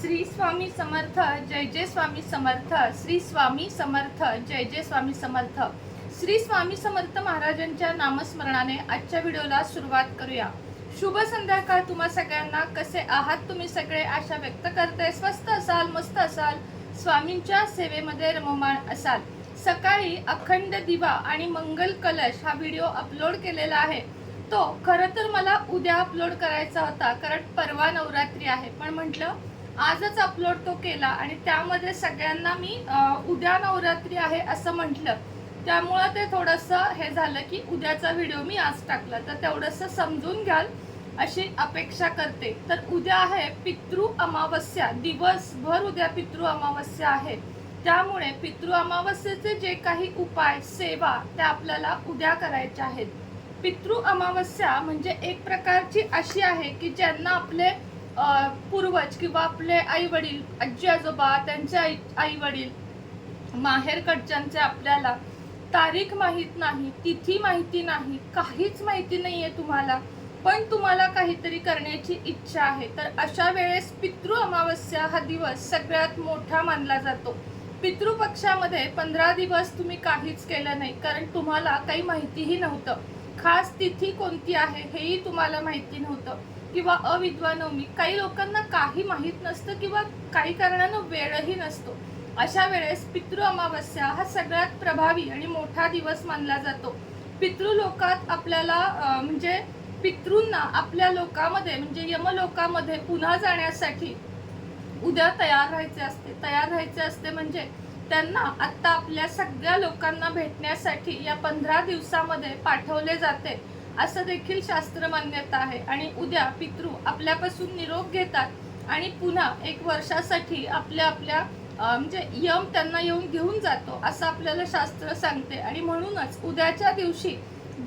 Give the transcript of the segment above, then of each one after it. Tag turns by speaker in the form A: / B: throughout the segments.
A: श्री स्वामी समर्थ जय जय स्वामी समर्थ श्री स्वामी समर्थ जय जय स्वामी समर्थ. श्री स्वामी समर्थ महाराजांच्या नामस्मरणाने आजच्या व्हिडिओला सुरुवात करूया. शुभ संध्याकाळ तुम्हा सगळ्यांना. कसे आहात तुम्ही सगळे? आशा व्यक्त करते. स्वस्त असाल मस्त असाल. स्वामींच्या सेवेमध्ये रममाण असाल. सकाळी अखंड दिवा आणि मंगल कलश हा व्हिडिओ अपलोड केलेला आहे. तो खरं तर मला उद्या अपलोड करायचा होता कारण परवा नवरात्री आहे. पण म्हटलं आजच अपलोड तो केला आणि त्यामध्ये सगळ्यांना मी उद्या नवरात्री आहे असं म्हटलं. त्यामुळं ते थोडंसं हे झालं की उद्याचा व्हिडिओ मी आज टाकला. तर तेवढंसं समजून घ्याल अशी अपेक्षा करते. तर उद्या आहे पितृ अमावस्या. दिवसभर उद्या पितृ अमावस्या आहे. त्यामुळे पितृ अमावस्येचे जे काही उपाय सेवा त्या आपल्याला उद्या करायच्या आहेत. पितृ अमावस्या म्हणजे एक प्रकारची अशी आहे की ज्यांना आपले पूर्वज किंवा आपले आई वडील आजी आजोबा त्यांचे आई आई वडील माहेरकडच्यांचे आपल्याला तारीख माहीत नाही तिथी माहिती नाही काहीच माहिती नाहीये तुम्हाला. पण तुम्हाला काहीतरी करण्याची इच्छा आहे. तर अशा वेळेस पितृ अमावस्या हा दिवस सगळ्यात मोठा मानला जातो. पितृपक्षामध्ये पंधरा दिवस तुम्ही काहीच केलं नाही कारण तुम्हाला काही माहितीही नव्हतं. खास तिथी कोणती आहे हेही तुम्हाला माहिती नव्हतं. किंवा अविद्वानवमी काही लोकांना काही माहीत नसतं किंवा काही कारणानं वेळही नसतो. अशा वेळेस पितृ अमावस्या हा सगळ्यात प्रभावी आणि मोठा दिवस मानला जातो. पितृलोकात आपल्याला म्हणजे पितृंना आपल्या लोकामध्ये म्हणजे यमलोकामध्ये पुन्हा जाण्यासाठी उद्या तयार राहायचे असते. तयार राहायचे असते म्हणजे त्यांना आत्ता आपल्या सगळ्या लोकांना भेटण्यासाठी या पंधरा दिवसामध्ये पाठवले जाते. असं देखील शास्त्र मान्यता आहे. आणि उद्या पितृ आपल्यापासून निरोप घेतात आणि पुन्हा एक वर्षासाठी आपल्या आपल्या म्हणजे यम त्यांना येऊन घेऊन जातो असं आपल्याला शास्त्र सांगते. आणि म्हणूनच उद्याच्या दिवशी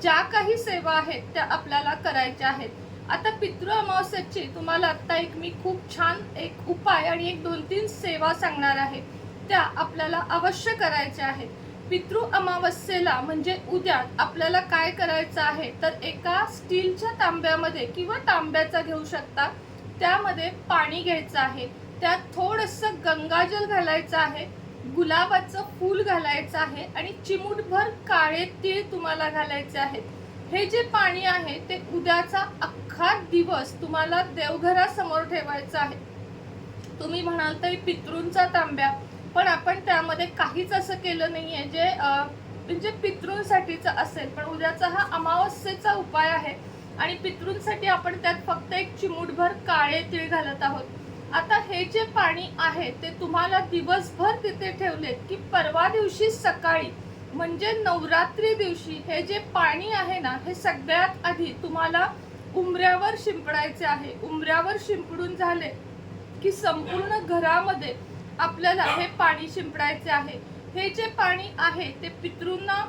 A: ज्या काही सेवा आहेत त्या आपल्याला करायच्या आहेत. आता पितृ अमावस्याची तुम्हाला आत्ता एक मी खूप छान एक उपाय आणि एक दोन तीन सेवा सांगणार आहे. त्या आपल्याला अवश्य करायच्या आहेत. पितृ अमावस्येला म्हणजे उद्या आपल्याला काय करायचं आहे तर एका स्टीलच्या तांब्यामध्ये किंवा तांब्याचा घेऊ शकता. त्यामध्ये पाणी घ्यायचं आहे. त्यात थोडंसं गंगाजल घालायचं आहे गुलाबाचं फूल घालायचं आहे आणि चिमूटभर काळे तीळ तुम्हाला घालायचे आहेत. हे जे पाणी आहे ते उद्याचा अख्खा दिवस तुम्हाला देवघरासमोर ठेवायचं आहे. तुम्ही म्हणाल तर पितृंचा तांब्या. पण आपण त्यामध्ये काहीच असं केलं नाही आहे जे म्हणजे पितृंसाठीचं असेल. पण उद्याचा हा अमावस्येचा उपाय आहे आणि पितृंसाठी आपण त्यात फक्त एक चिमूटभर काळे तीळ घालत आहोत. आता हे जे पाणी आहे ते तुम्हाला दिवसभर तिथे ठेवलेत की परवा दिवशी सकाळी म्हणजे नवरात्री दिवशी हे जे पाणी आहे ना हे सगळ्यात आधी तुम्हाला उमऱ्यावर शिंपडायचे आहे. उमऱ्यावर शिंपडून झाले की संपूर्ण घरामध्ये आपल्याला हे पाणी शिंपडायचे आहे. हे जे पाणी आहे ते पितृंना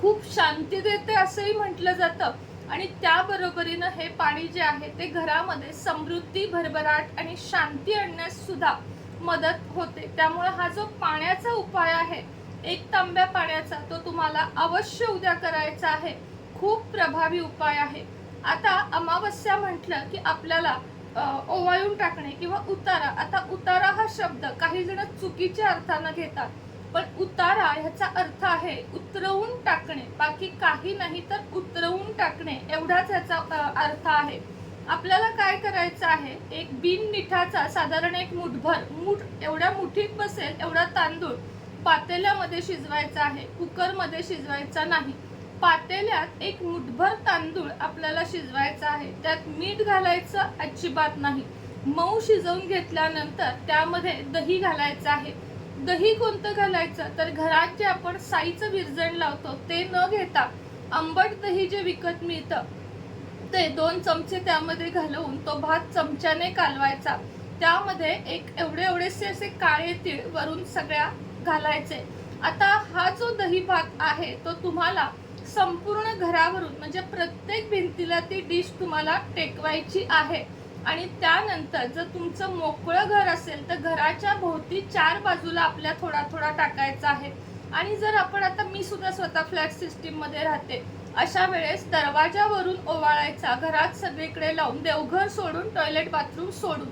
A: खूप शांती देते असंही म्हटलं जातं. आणि त्याबरोबरीनं हे पाणी जे आहे ते घरामध्ये समृद्धी भरभराट आणि शांती आणण्यास सुद्धा मदत होते. त्यामुळे हा जो पाण्याचा उपाय आहे एक तांब्या पाण्याचा तो तुम्हाला अवश्य उद्या करायचा आहे. खूप प्रभावी उपाय आहे. आता अमावस्या म्हटलं की आपल्याला ओवाळून टाकणे किंवा उतारा. आता उतारा हा शब्द काही जण चुकीच्या अर्थानं घेतात पण उतारा ह्याचा अर्थ आहे उतरवून टाकणे. बाकी काही नाही तर उतरवून टाकणे. एवढाच ह्याचा अर्थ आहे. आपल्याला काय करायचं आहे? एक बिन मिठाचा साधारण एक मुठभर मूठ एवढ्या मुठीत बसेल एवढा तांदूळ पातेल्यामध्ये शिजवायचा आहे कुकरमध्ये शिजवायचा नाही. पातेल्यात एक मुठभर तांदूळ आपल्याला शिजवायचा आहे. त्यात मीठ घालायचं अजिबात नाही. मऊ शिजवून घेतल्यानंतर त्यामध्ये दही घालायचं आहे. दही कोणतं घालायचं? तर घरात जे आपण साईचं विरजण लावतो ते न घेता आंबट दही जे विकत मिळतं ते दोन चमचे त्यामध्ये घालवून तो भात चमच्याने कालवायचा. त्यामध्ये एक एवढे एवढेसे असे काळे तीळ वरून सगळ्या घालायचे. आता हा जो दही भात आहे तो तुम्हाला संपूर्ण घरावरून म्हणजे प्रत्येक भिंतीला ती डिश तुम्हाला टेकवायची आहे. आणि त्यानंतर जर तुमचं मोकळं घर असेल तर घराच्या भोवती चार बाजूला आपल्या थोडा थोडा टाकायचा आहे. आणि जर आपण आता मी सुद्धा स्वतः फ्लॅट सिस्टीममध्ये राहते. अशा वेळेस दरवाजावरून ओवाळायचा घरात सगळीकडे लावून देवघर सोडून टॉयलेट बाथरूम सोडून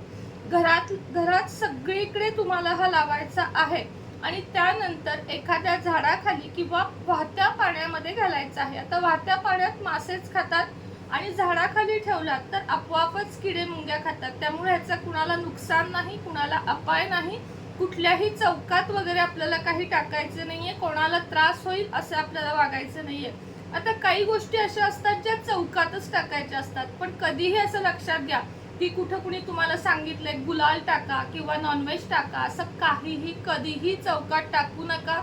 A: घरात घरात सगळीकडे तुम्हाला हा लावायचा आहे. आणि त्यानंतर एखाद्या झाडाखाली किंवा वाहत्या पाण्यामध्ये घालायचं आहे. आता वाहत्या पाण्यात मासेच खातात आणि झाडाखाली ठेवलात तर आपोआपच किडे मुंग्या खातात. त्यामुळे ह्याचं कुणाला नुकसान नाही कुणाला अपाय नाही. कुठल्याही चौकात वगैरे आपल्याला काही टाकायचं नाही आहे कोणाला त्रास होईल असं आपल्याला वागायचं नाही आहे आता काही गोष्टी अशा असतात ज्या चौकातच टाकायच्या असतात. पण कधीही असं लक्षात घ्या की कुठं कुणी तुम्हाला सांगितलंय गुलाल टाका किंवा नॉनव्हेज टाका असं काहीही कधीही चौकात टाकू नका.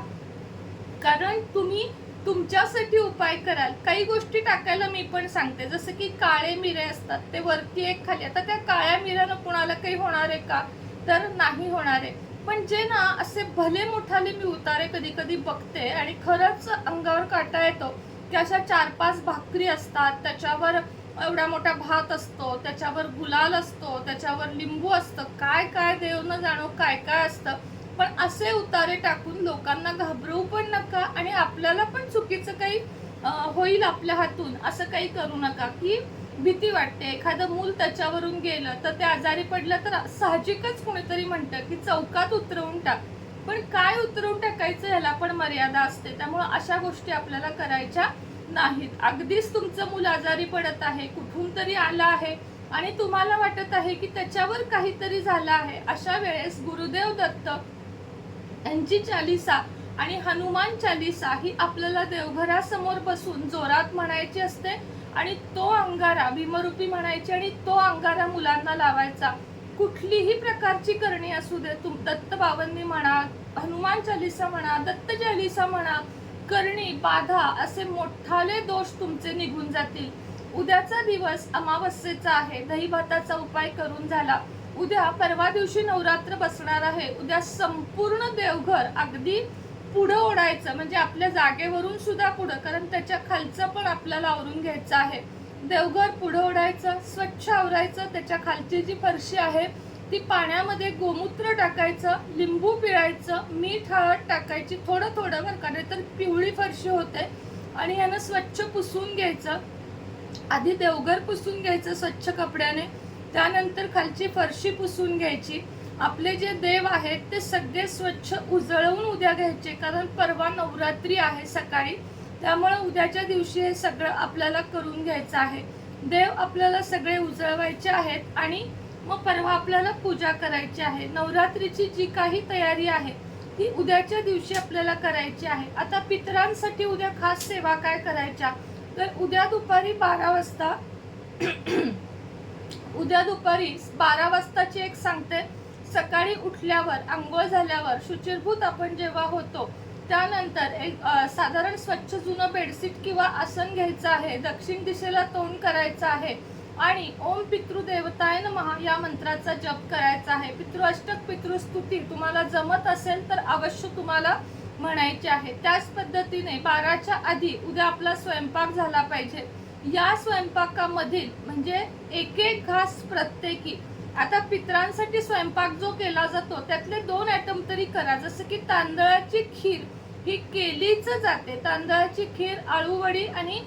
A: कारण तुम्ही तुमच्यासाठी उपाय कराल. काही गोष्टी टाकायला मी पण सांगते. जसं की काळे मिरे असतात ते वरती एक खाली. आता त्या काळ्या मिऱ्यानं कुणाला काही होणार आहे का? तर नाही होणार आहे. पण जे ना असे भले मोठाले मी उतारे कधी कधी बघते आणि खरंच अंगावर काटा येतो की अशा चार पाच भाकरी असतात त्याच्यावर एवढा मोठा भात असतो त्याच्यावर गुलाल असतो त्याच्यावर लिंबू असतं काय काय देव न जाणो काय काय असतं. पण असे उतारे टाकून लोकांना घाबरवू पण नका आणि आपल्याला पण चुकीचं काही होईल आपल्या हातून असं काही करू नका. की भीती वाटते एखादं मूल त्याच्यावरून गेलं तर ते आजारी पडलं तर साहजिकच कोणीतरी म्हणतं की चौकात उतरवून टाक. पण काय उतरवून टाकायचं ह्याला पण मर्यादा असते. त्यामुळं अशा गोष्टी आपल्याला करायच्या नाहीत. अगदीच तुमचं मूल आजारी पडत आहे कुठून तरी आलं आहे आणि तुम्हाला वाटत आहे की त्याच्यावर काहीतरी झालं आहे. अशा वेळेस गुरुदेव दत्त यांची चालिसा आणि हनुमान चालिसा ही आपल्याला देवघरासमोर बसून जोरात म्हणायची असते आणि तो अंगारा भीमरूपी म्हणायची आणि तो अंगारा मुलांना लावायचा. कुठलीही प्रकारची करणी असू दे तुम दत्त बाबांनी म्हणा हनुमान चालिसा म्हणा दत्त चालिसा म्हणा करणी बाधा असे मोठाले दोष तुमचे निघून जातील. उद्याचा दिवस अमावस्येचा आहे. दही भाताचा उपाय करून झाला. उद्या परवा दिवशी नवरात्र बसणार आहे. उद्या संपूर्ण देवघर अगदी पुढं ओढायचं. म्हणजे आपल्या जागेवरून सुद्धा पुढं कारण त्याच्या खालचं पण आपल्याला आवरून घ्यायचं आहे. देवघर पुढं ओढायचं स्वच्छ आवरायचं त्याच्या खालची जी फरशी आहे ती पाण्यामध्ये गोमूत्र टाकायचं लिंबू पिळायचं मीठ हळद टाकायची थोडं थोडं बरं का तर पिवळी फरशी होते. आणि यानं स्वच्छ पुसून घ्यायचं. आधी देवघर पुसून घ्यायचं स्वच्छ कपड्याने. त्यानंतर खालची फरशी पुसून घ्यायची. आपले जे देव आहेत ते सगळे स्वच्छ उजळवून उद्या घ्यायचे कारण परवा नवरात्री आहे सकाळी. त्यामुळे उद्याच्या दिवशी हे सगळं आपल्याला करून घ्यायचं आहे. देव आपल्याला सगळे उजळवायचे आहेत आणि मग परवा आपल्याला पूजा करायची आहे. नवरात्रीची जी काही तयारी आहे ती उद्याच्या दिवशी आपल्याला करायची आहे. आता पितरांसाठी उद्या खास सेवा काय करायच्या? तर उद्या दुपारी बारा वाजता उद्या दुपारी बारा वाजताची एक सांगते. सकाळी उठल्यावर आंघोळ झाल्यावर शुचिरभूत आपण जेव्हा होतो त्यानंतर एक साधारण स्वच्छ जुनं बेडशीट किंवा आसन घ्यायचं आहे. दक्षिण दिशेला तोंड करायचं आहे. आणि ओम पितृदेवताय महा या मंत्राचा जप करायचा आहे. पितृअष्टक पितृस्तुती तुम्हाला जमत असेल तर अवश्य तुम्हाला म्हणायचे आहे. त्याच पद्धतीने बाराच्या आधी उद्या आपला स्वयंपाक झाला पाहिजे. या स्वयंपाकामधील म्हणजे एक एक घास प्रत्येकी. आता पित्रांसाठी स्वयंपाक जो केला जातो त्यातले दोन आयटम तरी करा. जसं की तांदळाची खीर ही केलीच जाते. तांदळाची खीर आळूवडी आणि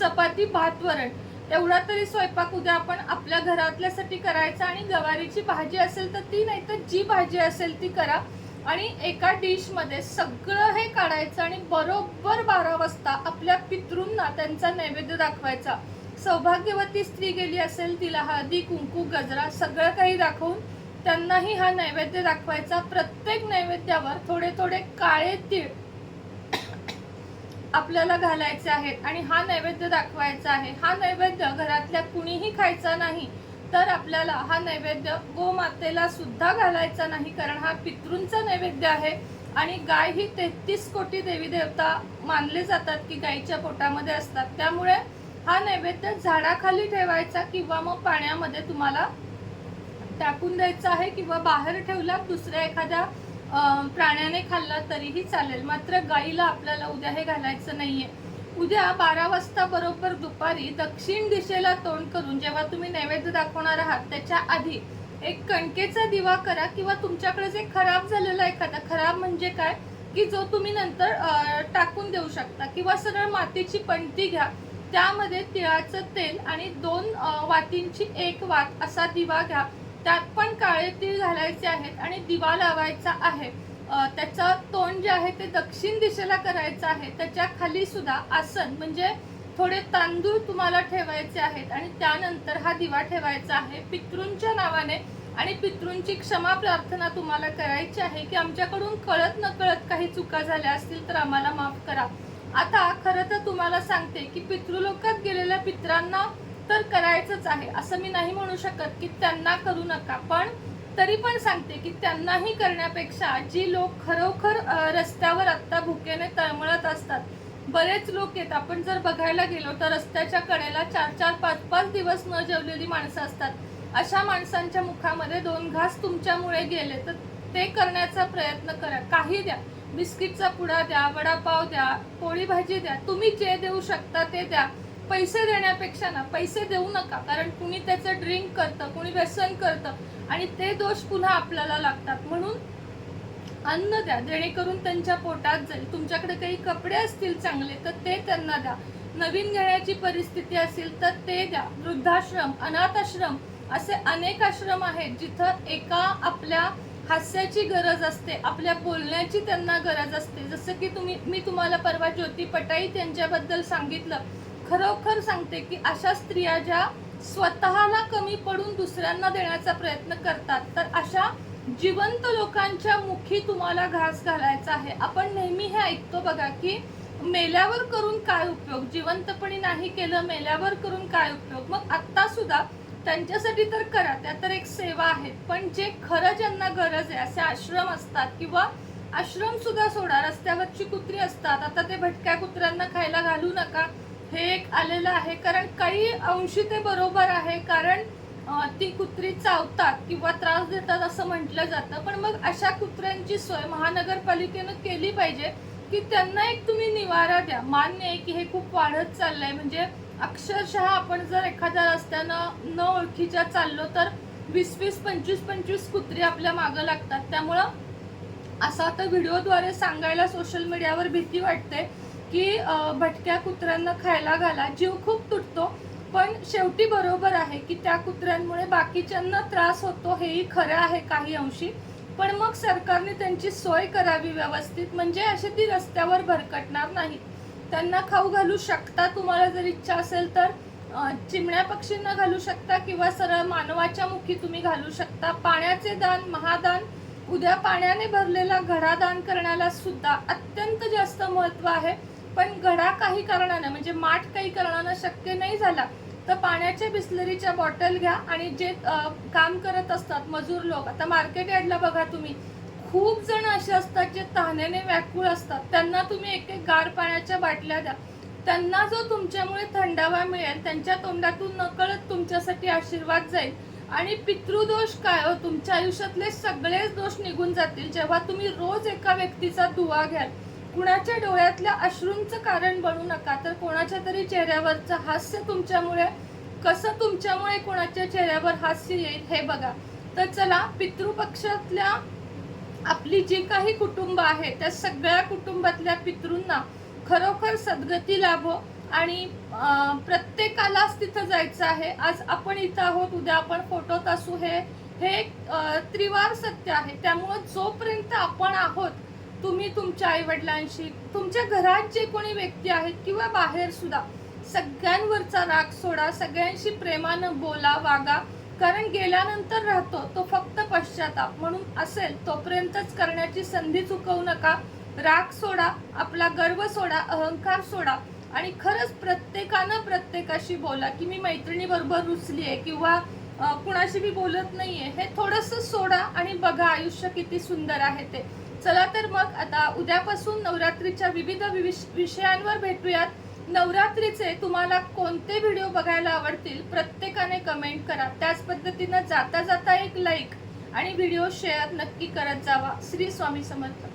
A: चपाती भात वरण. एवढा तरी स्वयंपाक उद्या आपण आपल्या घरातल्यासाठी करायचा आणि गवारीची भाजी असेल तर ती नाही तर जी भाजी असेल ती करा. आणि एका डिशमध्ये सगळं हे काढायचं आणि बरोबर बारा वाजता आपल्या पितृंना त्यांचा नैवेद्य दाखवायचा. सौभाग्यवती स्त्री गेली असेल तिला हळदी कुंकू गजरा सगळं काही दाखवून त्यांनाही हा नैवेद्य दाखवायचा. प्रत्येक नैवेद्यावर थोडे थोडे काळे तीळ आपल्याला घालायचे आहेत आणि हा नैवेद्य दाखवायचा आहे. हा नैवेद्य घरातल्या कुणीही खायचा नाही तर आपल्याला हा नैवेद्य गोमातेला सुद्धा घालायचा नाही कारण हा पितृंचा नैवेद्य आहे. आणि गाय ही तेहतीस कोटी देवी देवता मानले जातात की गायीच्या पोटामध्ये असतात. त्यामुळे हा नैवेद्य झाडाखाली ठेवायचा किंवा मग पाण्यामध्ये तुम्हाला टाकून द्यायचा आहे किंवा बाहेर ठेवला दुसऱ्या एखाद्या प्राण्याने खाल्ला तरीही चालेल. मात्र गाईला आपल्याला उद्या हे घालायचं नाही आहे उद्या बारा वाजता बरोबर दुपारी दक्षिण दिशेला तोंड करून जेव्हा तुम्ही नैवेद्य दाखवणार आहात त्याच्या आधी एक कणकेचा दिवा करा किंवा तुमच्याकडे जे खराब झालेला एखादा खराब म्हणजे काय? की जो तुम्ही नंतर टाकून देऊ शकता किंवा सरळ मातीची पणती घ्या. त्यामध्ये तिळाचं तेल आणि दोन वातींची एक वात असा दिवा घ्या. त्यात पण काळे तीळ घालायचे आहेत आणि दिवा लावायचा आहे. त्याचं तोंड जे आहे ते दक्षिण दिशेला करायचं आहे. त्याच्याखाली सुद्धा आसन म्हणजे थोडे तांदूळ तुम्हाला ठेवायचे आहेत आणि त्यानंतर हा दिवा ठेवायचा आहे पितृंच्या नावाने. आणि पितृंची क्षमा प्रार्थना तुम्हाला करायची आहे की आमच्याकडून कळत नकळत काही चुका झाल्या असतील तर आम्हाला माफ करा. आता खरं तर तुम्हाला सांगते की पितृलोकात गेलेल्या पित्रांना तर करायचंच आहे. असं मी नाही म्हणू शकत की त्यांना करू नका. पण तरी पण सांगते की त्यांनाही करण्यापेक्षा जी लोक खरोखर रस्त्यावर आत्ता भुकेने तळमळत असतात बरेच लोक आहेत आपण जर बघायला गेलो तर रस्त्याच्या कडेला चार चार पाच पाच दिवस न जेवलेली माणसं असतात. अशा माणसांच्या मुखामध्ये दोन घास तुमच्यामुळे गेले तर ते करण्याचा प्रयत्न करा. काही द्या. बिस्किटचा पुडा द्या वडापाव द्या पोळी भाजी द्या. तुम्ही जे देऊ शकता ते द्या. पैसे देण्यापेक्षा ना पैसे देऊ नका. कारण कुणी त्याचं ड्रिंक करतं कुणी व्यसन करतं आणि ते दोष पुन्हा आपल्याला लागतात. म्हणून अन्न द्या. जेणेकरून त्यांच्या पोटात जाईल. तुमच्याकडे काही कपडे असतील चांगले तर ते त्यांना द्या. नवीन घेण्याची परिस्थिती असेल तर ते द्या. वृद्धाश्रम अनाथाश्रम असे अनेक आश्रम आहेत जिथं एका आपल्या हास्याची गरज असते आपल्या बोलण्याची त्यांना गरज असते. जसं की तुम्ही मी तुम्हाला परवा ज्योती पटाईत यांच्याबद्दल सांगितलं. खरोखर सांगते की अशा स्त्रिया ज्या स्वतःला कमी पडून दुसऱ्यांना देण्याचा प्रयत्न करतात तर अशा जिवंत लोकांच्या मुखी तुम्हाला घास घालायचा आहे. आपण नेहमी हे ऐकतो बघा की मेल्यावर करून काय उपयोग? जिवंतपणी नाही केलं मेल्यावर करून काय उपयोग? मग आत्ता सुद्धा त्यांच्यासाठी तर करा त्या तर एक सेवा आहेत पण जे खरं ज्यांना गरज आहे असे आश्रम असतात किंवा आश्रम सुद्धा सोडा रस्त्यावरची कुत्री असतात. आता ते भटक्या कुत्र्यांना खायला घालू नका. हे एक आलेलं आहे. कारण काही अंशी ते बरोबर आहे. कारण ती कुत्री चावतात किंवा त्रास देतात असं म्हटलं जातं. पण मग अशा कुत्र्यांची सोय महानगरपालिकेनं केली पाहिजे की त्यांना एक तुम्ही निवारा द्या. मान्य आहे की हे खूप वाढत चाललंय. म्हणजे अक्षरशः आपण जर एखाद्या रस्त्यानं न ओळखीच्या चाललो तर वीस वीस पंचवीस पंचवीस कुत्री आपल्या मागं लागतात. त्यामुळं असं आता व्हिडिओद्वारे सांगायला सोशल मीडियावर भीती वाटते. की भटक्या कुत्र्यांना खायला घाला. जीव खूप तुटतो पण शेवटी बरोबर आहे की त्या कुत्र्यांमुळे बाकीच्यांना त्रास होतो हेही खरं आहे काही अंशी. पण मग सरकारने त्यांची सोय करावी व्यवस्थित म्हणजे असे ती रस्त्यावर भरकटणार नाही. त्यांना खाऊ घालू शकता तुम्हाला जर इच्छा असेल तर. चिमण्या पक्षींना घालू शकता किंवा सरळ मानवाच्या मुखी तुम्ही घालू शकता. पाण्याचे दान महादान उद्या पाण्याने भरलेला घडा दान करण्याला सुद्धा अत्यंत जास्त महत्त्व आहे. पण घडा काही कारणानं म्हणजे माठ काही कारणानं शक्य नाही झाला तर पाण्याच्या बिस्लरीच्या बॉटल घ्या आणि जे काम करत असतात मजूर लोक आता मार्केट यार्डला बघा तुम्ही खूप जण असे असतात जे तहानेने व्याकुळ असतात त्यांना तुम्ही एक एक गार पाण्याच्या बाटल्या द्या त्यांना जो तुमच्यामुळे थंडावा मिळेल त्यांच्या तोंडातून नकळत तुमच्यासाठी आशीर्वाद जाईल आणि पितृदोष काय हो तुमच्या आयुष्यातले सगळेच दोष निघून जातील जेव्हा तुम्ही रोज एका व्यक्तीचा दुवा घ्याल कुणाच्या डोळ्यातल्या अश्रूंचं कारण बनू नका? तर कोणाच्या तरी चेहऱ्यावरचं हास्य तुमच्यामुळे कसं तुमच्यामुळे कोणाच्या चेहऱ्यावर हास्य येईल हे बघा. तर चला पितृपक्षातल्या आपली जी काही कुटुंब आहे त्या सगळ्या कुटुंबातल्या पितृंना खरोखर सद्गती लाभो आणि प्रत्येकालाच तिथं जायचं आहे. आज आपण इथं आहोत उद्या आपण फोटोत असू हे हे एक, त्रिवार सत्य आहे. त्यामुळं जोपर्यंत आपण आहोत तुम्ही तुमच्या आई वडिलांशी तुमच्या घरात जे कोणी व्यक्ती आहेत किंवा बाहेर सुद्धा सगळ्यांवरचा राग सोडा सगळ्यांशी प्रेमानं बोला वागा. कारण गेल्यानंतर राहतो तो फक्त पश्चाताप. म्हणून असेल तोपर्यंतच करण्याची संधी चुकवू नका. राग सोडा आपला गर्व सोडा अहंकार सोडा. आणि खरंच प्रत्येकानं प्रत्येकाशी बोला की मी मैत्रिणीबरोबर रुचली आहे किंवा कुणाशी मी बोलत नाहीये. हे थोडंसं सोडा आणि बघा आयुष्य किती सुंदर आहे ते. चला तर मग आता उद्यापासून नवरात्रीच्या विविध विषयांवर भेटूयात. नवरात्रीचे तुम्हाला कोणते व्हिडिओ बघायला आवडतील प्रत्येकाने कमेंट करा. त्याच पद्धतीनं जाता जाता एक लाईक आणि व्हिडिओ शेअर नक्की करत जावा. श्री स्वामी समर्थ.